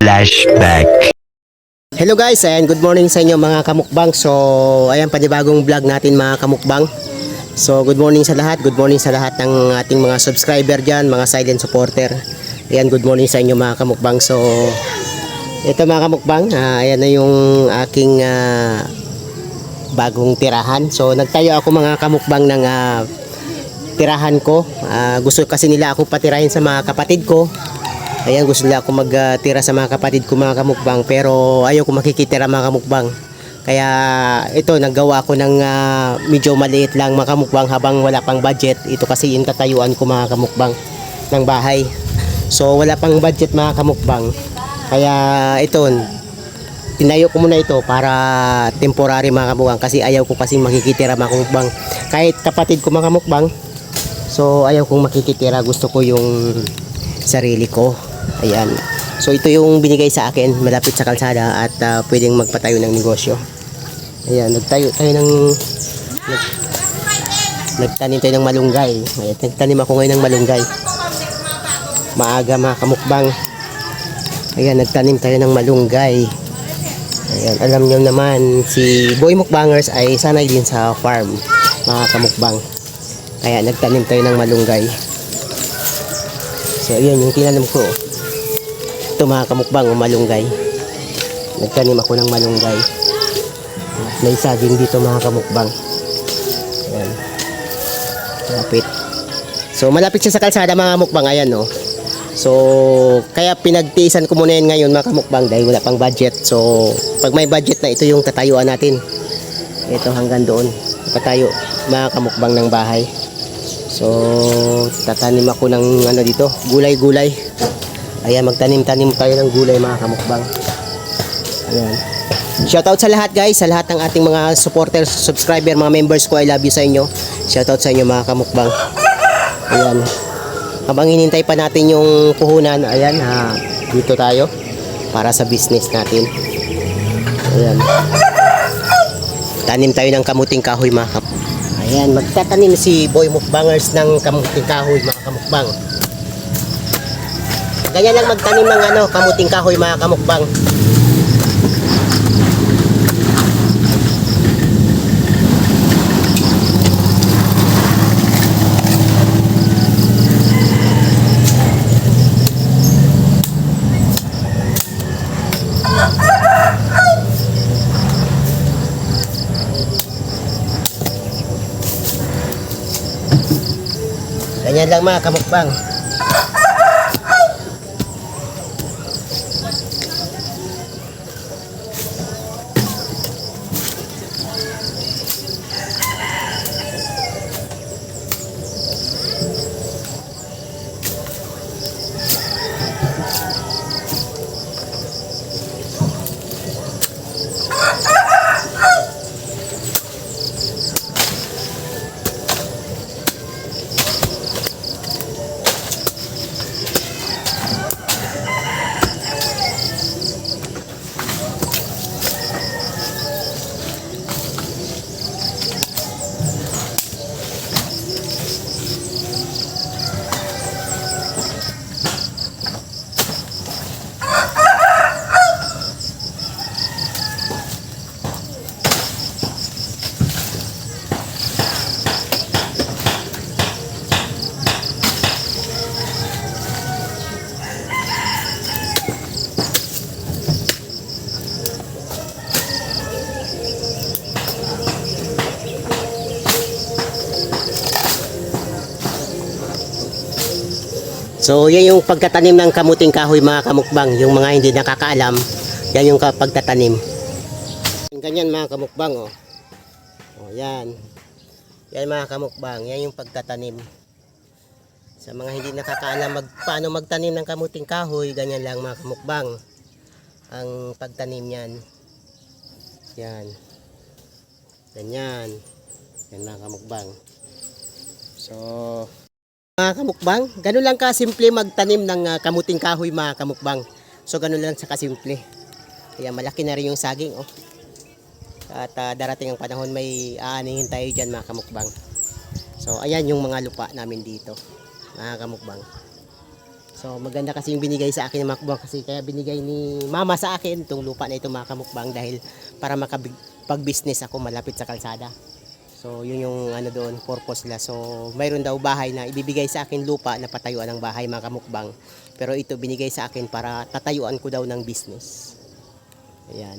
Flashback. Hello guys, and good morning sa inyo mga kamukbang. So, ayan panibagong vlog natin mga kamukbang. So, good morning sa lahat. Good morning sa lahat ng ating mga subscriber dyan, mga silent supporter. Ayan, good morning sa inyo mga kamukbang. So, ito mga kamukbang, ah, ayan na yung aking ah, bagong tirahan. So, nagtayo ako mga kamukbang ng ah, tirahan ko. Ah, gusto kasi nila ako patirahin sa mga kapatid ko. Ayan, gusto nila ako magtira sa mga kapatid ko mga kamukbang pero ayaw ko makikitira mga kamukbang. Kaya ito, naggawa ako ng ah, medyo maliit lang mga kamukbang habang wala pang budget. Ito kasi yung tatayuan ko mga kamukbang ng bahay. So wala pang budget mga kamukbang. Kaya ito, tinayo ko muna ito para temporary mga kamukbang kasi ayaw ko kasi makikitira mga kamukbang. Kahit kapatid ko mga kamukbang, so ayaw kong makikitira. Gusto ko yung sarili ko. Ayan. So ito yung binigay sa akin malapit sa kalsada at ah, pwedeng magpatayo ng negosyo. Ayan, nagtayo tayo ng nag, nagtanim tayo ng malunggay. Ayan, nagtanim ako ngayon ng malunggay. Maaga mga kamukbang. Ayan, nagtanim tayo ng malunggay. Ayan, alam nyo naman, si Boy Mukbangers ay sanay din sa farm, mga kamukbang. Kaya nagtanim tayo ng malunggay. So, ayan yung tinanim ko. Ito mga kamukbang, o malunggay. Nagtanim ako ng malunggay. May saging dito mga kamukbang. Ayan. Malapit. So, malapit siya sa kalsada mga mukbang. Ayan, no. So, kaya pinagtiisan ko muna yan ngayon mga kamukbang dahil wala pang budget. So, pag may budget na, ito yung tatayuan natin. Ito hanggang doon. Patayo mga kamukbang ng bahay. So, tatanim ako ng ano dito, gulay-gulay. Ayan, magtanim-tanim tayo ng gulay mga kamukbang. Ayan. Shoutout sa lahat guys, sa lahat ng ating mga supporters, subscriber, mga members ko, I love you sa inyo. Shoutout sa inyo mga kamukbang. Ayan. Habang hinintay pa natin yung puhunan, ayan, ha, dito tayo para sa business natin. Ayan. Tanim tayo ng kamuting kahoy mga kap. Ayan, magtatanim si Boy Mukbangers ng kamuting kahoy mga kamukbang. Ganyan lang magtanim ng ano, kamuting kahoy mga kamukbang. Ganyan lang mga kamukbang. So, yan yung pagtatanim ng kamuting kahoy mga kamukbang. Yung mga hindi nakakaalam, yan yung pagtatanim. Ganyan mga kamukbang, oh. Oh, yan. Yan mga kamukbang, yan yung pagtatanim. Sa mga hindi nakakaalam mag, paano magtanim ng kamuting kahoy, ganyan lang mga kamukbang. Ang pagtanim yan. Yan. Ganyan. Yan mga kamukbang. So, mga kamukbang, ganun lang kasimple magtanim ng ah, kamuting kahoy mga kamukbang. So ganun lang sa kasimple. Kaya malaki na rin yung saging oh. At ah, darating ang panahon may aanihin tayo dyan mga kamukbang. So ayan yung mga lupa namin dito mga kamukbang. So maganda kasi yung binigay sa akin ng mga kamukbang kasi kaya binigay ni mama sa akin itong lupa na ito mga kamukbang dahil para makapag-business ako malapit sa kalsada. So yun yung ano doon, purpose nila. So mayroon daw bahay na ibibigay sa akin lupa na patayuan ng bahay mga kamukbang. Pero ito binigay sa akin para tatayuan ko daw ng business. Ayan.